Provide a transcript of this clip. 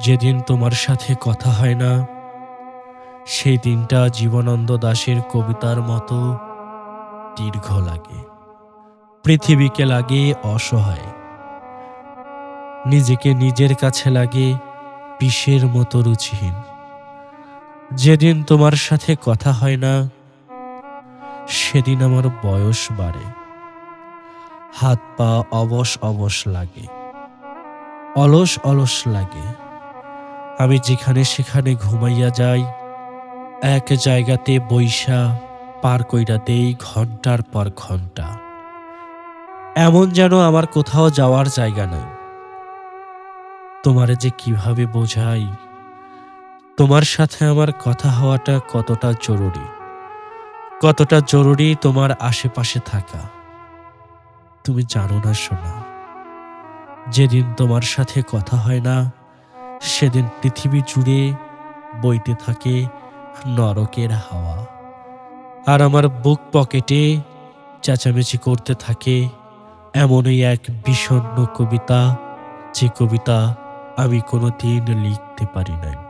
যেদিন তোমার সাথে কথা হয় না, সেই দিনটা জীবনানন্দ দাশের কবিতার মতো দীর্ঘ লাগে। পৃথিবীকে লাগে অসহায়। নিজেকে নিজের কাছে লাগে বিষের মতো রুচিহীন। যেদিন তোমার সাথে কথা হয় না, সেদিন আমার বয়স বাড়ে। হাত পা অবশ অবশ লাগে। অলস অলস লাগে। আমি যেখানে সেখানে ঘুমাইয়া যাই, এক জায়গাতে বৈশা পার কইরা দেই ঘণ্টার পর ঘণ্টা এমন যেন আমার কোথাও যাওয়ার জায়গা নাই। তোমারে যে কীভাবে বোঝাই? তোমার সাথে আমার কথা হওয়াটা কতটা জরুরি? কতটা জরুরি তোমার আশেপাশে থাকা? তুমি জানো না শোনা যেদিন তোমার সাথে কথা হয় না, সেদিন পৃথিবী জুড়ে বইতে থাকে নরকের হাওয়া। আর আমার বুক পকেটে চেঁচামেচি করতে থাকে এমনই এক বিষণ্ণ কবিতা, যে কবিতা আমি কোনো দিন লিখতে পারি নাই।